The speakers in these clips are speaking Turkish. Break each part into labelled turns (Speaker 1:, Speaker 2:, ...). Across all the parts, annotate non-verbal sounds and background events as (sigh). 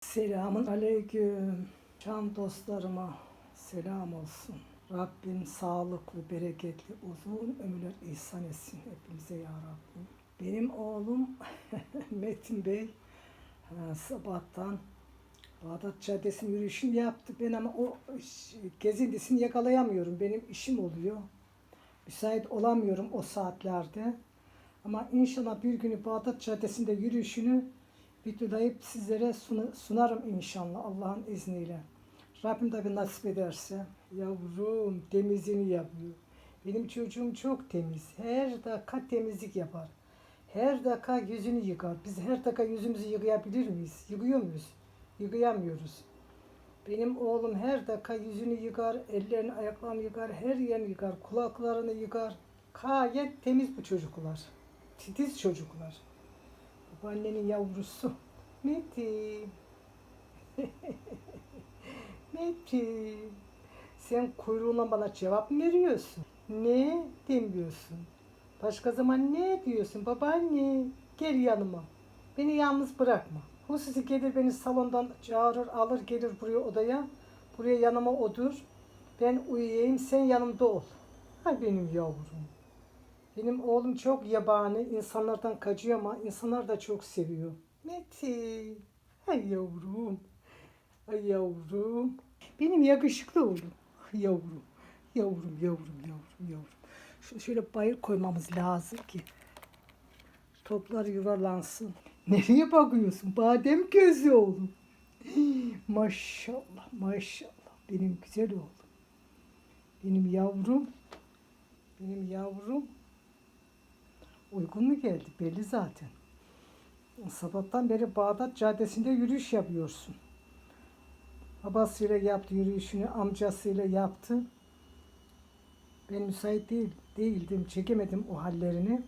Speaker 1: Selamun aleyküm. Can dostlarıma selam olsun. Rabbim sağlıklı, bereketli, uzun ömürler ihsan etsin hepimize ya Rabbim. Benim oğlum (laughs) Metin Bey sabahtan Bağdat Caddesi'nin yürüyüşünü yaptı. Ben ama o gezintisini yakalayamıyorum. Benim işim oluyor. Müsait olamıyorum o saatlerde. Ama inşallah bir günü Bağdat Caddesi'nde yürüyüşünü videolayıp sizlere sunarım inşallah Allah'ın izniyle. Rabbim tabi nasip ederse. Yavrum temizliğini yapıyor. Benim çocuğum çok temiz. Her dakika temizlik yapar. Her dakika yüzünü yıkar. Biz her dakika yüzümüzü yıkayabilir miyiz? Yıkıyor muyuz? Yıkayamıyoruz. Benim oğlum her dakika yüzünü yıkar, ellerini, ayaklarını yıkar, her yerini yıkar, kulaklarını yıkar. Gayet temiz bu çocuklar. Titiz çocuklar. Babaannenin yavrusu. Metin. (laughs) Metin. Sen kuyruğuna bana cevap mı veriyorsun? Ne demiyorsun? Başka zaman ne diyorsun? Babaanne gel yanıma. Beni yalnız bırakma. Hususi gelir beni salondan çağırır alır gelir buraya odaya. Buraya yanıma otur. Ben uyuyayım sen yanımda ol. Ha benim yavrum. Benim oğlum çok yabani, insanlardan kaçıyor ama insanlar da çok seviyor. Metin, ay yavrum, ay yavrum. Benim yakışıklı oğlum. Yavrum, yavrum, yavrum, yavrum, yavrum. Şöyle bayır koymamız lazım ki toplar yuvarlansın. (laughs) Nereye bakıyorsun? Badem gözlü oğlum. (gasps) Maşallah, maşallah. Benim güzel oğlum. Benim yavrum. Benim yavrum. Uygun mu geldi? Belli zaten. Sabahtan beri Bağdat Caddesi'nde yürüyüş yapıyorsun. Babasıyla yaptı yürüyüşünü, amcasıyla yaptı. Ben müsait değil, değildim, çekemedim o hallerini.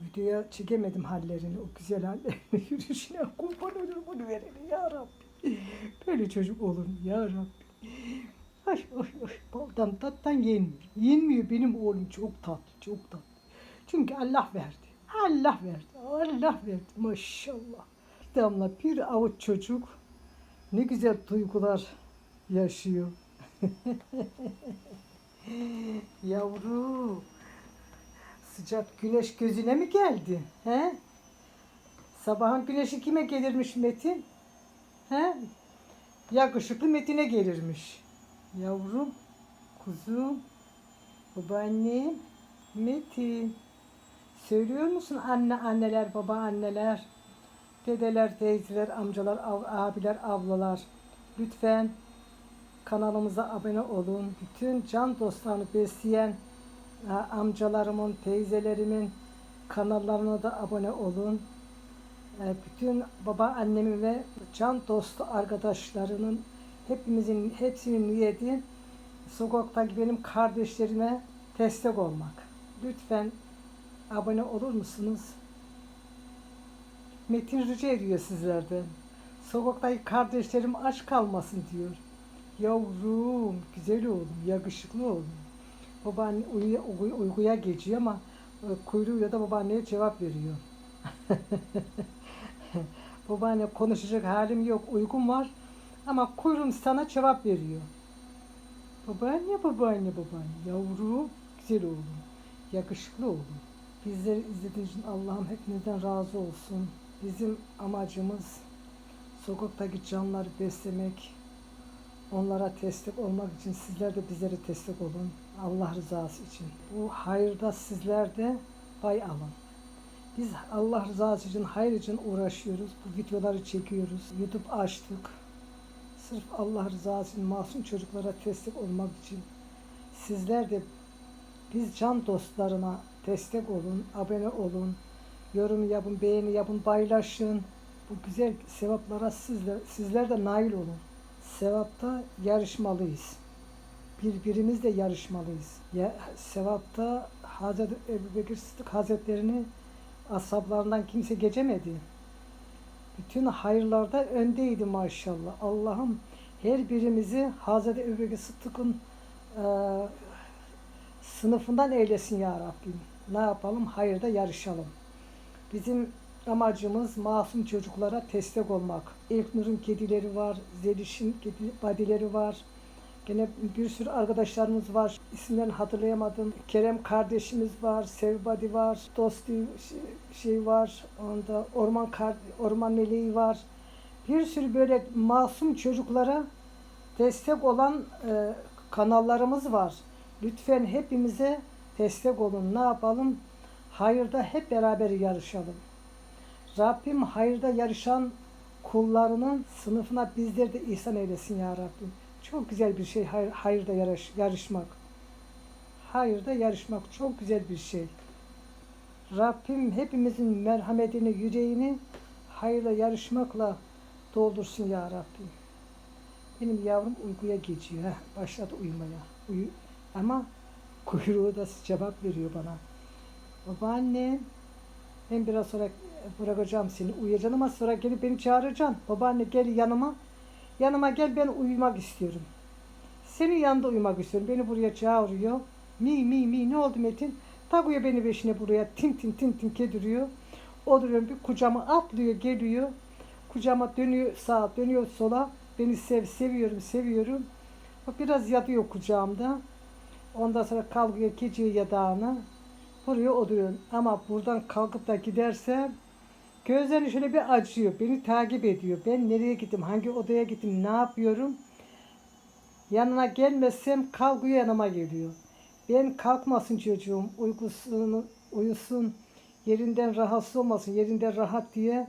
Speaker 1: Videoya çekemedim hallerini, o güzel hallerini, (laughs) yürüyüşüne kurban olurum onu vereni ya Rabbi. Böyle çocuk olur mu ya Rabbi. Ay ay ay, baldan tattan yenmiyor. Yenmiyor benim oğlum çok tatlı, çok tatlı. Çünkü Allah verdi. Allah verdi. Allah verdi. Maşallah. Bir damla bir avuç çocuk ne güzel duygular yaşıyor. (laughs) Yavru. Sıcak güneş gözüne mi geldi? He? Sabahın güneşi kime gelirmiş Metin? He? Yakışıklı Metin'e gelirmiş. Yavrum, kuzum, babaannem, Metin. Söylüyor musun anne anneler, baba anneler, dedeler, teyzeler, amcalar, abiler, ablalar. Lütfen kanalımıza abone olun. Bütün can dostlarını besleyen e, amcalarımın, teyzelerimin kanallarına da abone olun. E, Bütün baba annemin ve can dostu arkadaşlarının hepimizin hepsinin niyeti sokaktaki benim kardeşlerime destek olmak. Lütfen abone olur musunuz? Metin rica ediyor sizlerden. Sokaktaki kardeşlerim aç kalmasın diyor. Yavrum, güzel oğlum, yakışıklı oğlum. Babaanne uyuya, uy- uykuya geçiyor ama e, kuyruğuyla da babaanneye cevap veriyor. (laughs) Babaanne konuşacak halim yok, uygun var ama kuyruğum sana cevap veriyor. Babaanne, babaanne, babaanne, yavrum, güzel oğlum, yakışıklı oğlum. Bizleri izlediğiniz için Allah'ım hepinizden razı olsun. Bizim amacımız sokaktaki canları beslemek, onlara destek olmak için sizler de bizlere destek olun. Allah rızası için. Bu hayırda sizler de pay alın. Biz Allah rızası için, hayır için uğraşıyoruz. Bu videoları çekiyoruz. YouTube açtık. Sırf Allah rızası için masum çocuklara destek olmak için. Sizler de biz can dostlarına destek olun, abone olun, yorum yapın, beğeni yapın, paylaşın. Bu güzel sevaplara sizler, sizler de nail olun. Sevapta yarışmalıyız. Birbirimizle yarışmalıyız. Ya, sevapta Hazreti Ebu Bekir Sıddık Hazretlerini ashablarından kimse geçemedi. Bütün hayırlarda öndeydi maşallah. Allah'ım her birimizi Hazreti Ebu Bekir Sıddık'ın eee sınıfından eylesin ya Rabbim. Ne yapalım? Hayırda yarışalım. Bizim amacımız masum çocuklara destek olmak. İlknur'un kedileri var, Zeliş'in kedi, badileri var. Gene bir sürü arkadaşlarımız var. İsimlerini hatırlayamadım. Kerem kardeşimiz var, Sevbadi var, Dosti şey, şey var. Onda Orman Orman Meleği var. Bir sürü böyle masum çocuklara destek olan e, kanallarımız var. Lütfen hepimize destek olun. Ne yapalım? Hayırda hep beraber yarışalım. Rabbim hayırda yarışan kullarının sınıfına bizleri de ihsan eylesin ya Rabbim. Çok güzel bir şey hayır, hayırda yarış, yarışmak. Hayırda yarışmak çok güzel bir şey. Rabbim hepimizin merhametini, yüreğini hayırla yarışmakla doldursun ya Rabbim. Benim yavrum uykuya geçiyor. Heh, başladı uyumaya. Uyu. Ama kuyruğu da cevap veriyor bana. Babaanne ben biraz sonra bırakacağım seni. Uyuyacaksın ama sonra gelip beni çağıracaksın. Babaanne gel yanıma. Yanıma gel ben uyumak istiyorum. Senin yanında uyumak istiyorum. Beni buraya çağırıyor. Mi mi mi ne oldu Metin? Takıyor beni beşine buraya. Tin tin tin tin kediriyor. Oturuyorum bir kucağıma atlıyor geliyor. Kucağıma dönüyor sağa dönüyor sola. Beni sev seviyorum seviyorum. O biraz yatıyor kucağımda. Ondan sonra kalkıyor geçiyor yatağına. Buraya oturuyorum. Ama buradan kalkıp da giderse gözlerini şöyle bir acıyor. Beni takip ediyor. Ben nereye gittim? Hangi odaya gittim? Ne yapıyorum? Yanına gelmezsem kalkıyor yanıma geliyor. Ben kalkmasın çocuğum. Uykusunu uyusun. Yerinden rahatsız olmasın. Yerinden rahat diye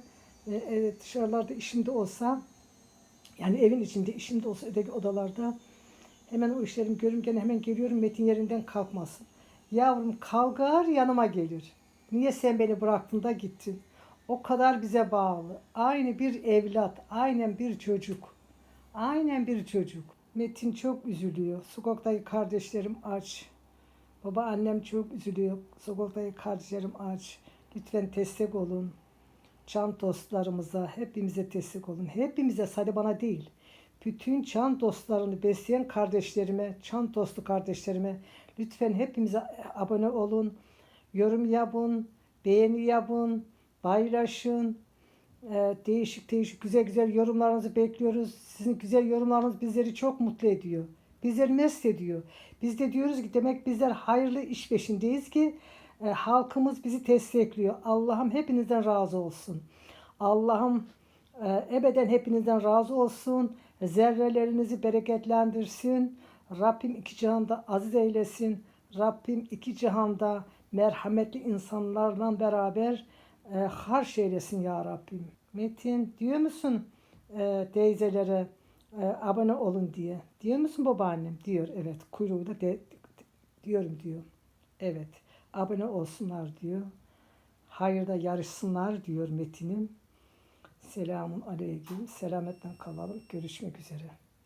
Speaker 1: e, e, dışarılarda işinde olsa yani evin içinde işinde olsa öteki odalarda hemen o işlerimi görürüm gene hemen geliyorum Metin yerinden kalkmasın. Yavrum kalkar yanıma gelir. Niye sen beni bıraktın da gittin? O kadar bize bağlı. Aynı bir evlat, aynen bir çocuk. Aynen bir çocuk. Metin çok üzülüyor. Sokaktaki kardeşlerim aç. Baba annem çok üzülüyor. Sokaktaki kardeşlerim aç. Lütfen destek olun. Can dostlarımıza, hepimize destek olun. Hepimize, sadece bana değil. Bütün can dostlarını besleyen kardeşlerime, can dostu kardeşlerime lütfen hepimize abone olun. Yorum yapın, beğeni yapın, paylaşın. Ee, değişik değişik güzel güzel yorumlarınızı bekliyoruz. Sizin güzel yorumlarınız bizleri çok mutlu ediyor. Bizleri mest ediyor. Biz de diyoruz ki demek bizler hayırlı iş peşindeyiz ki e, halkımız bizi destekliyor. Allah'ım hepinizden razı olsun. Allah'ım e, ebeden hepinizden razı olsun. Zerrelerinizi bereketlendirsin. Rabbim iki cihanda aziz eylesin. Rabbim iki cihanda merhametli insanlarla beraber e, harş eylesin ya Rabbim. Metin diyor musun e, teyzelere e, abone olun diye? Diyor musun babaannem? Diyor evet. Kuyruğu da de, diyorum diyor. Evet. Abone olsunlar diyor. Hayırda yarışsınlar diyor Metin'im. Selamun aleyküm. Selametle kalalım. Görüşmek üzere.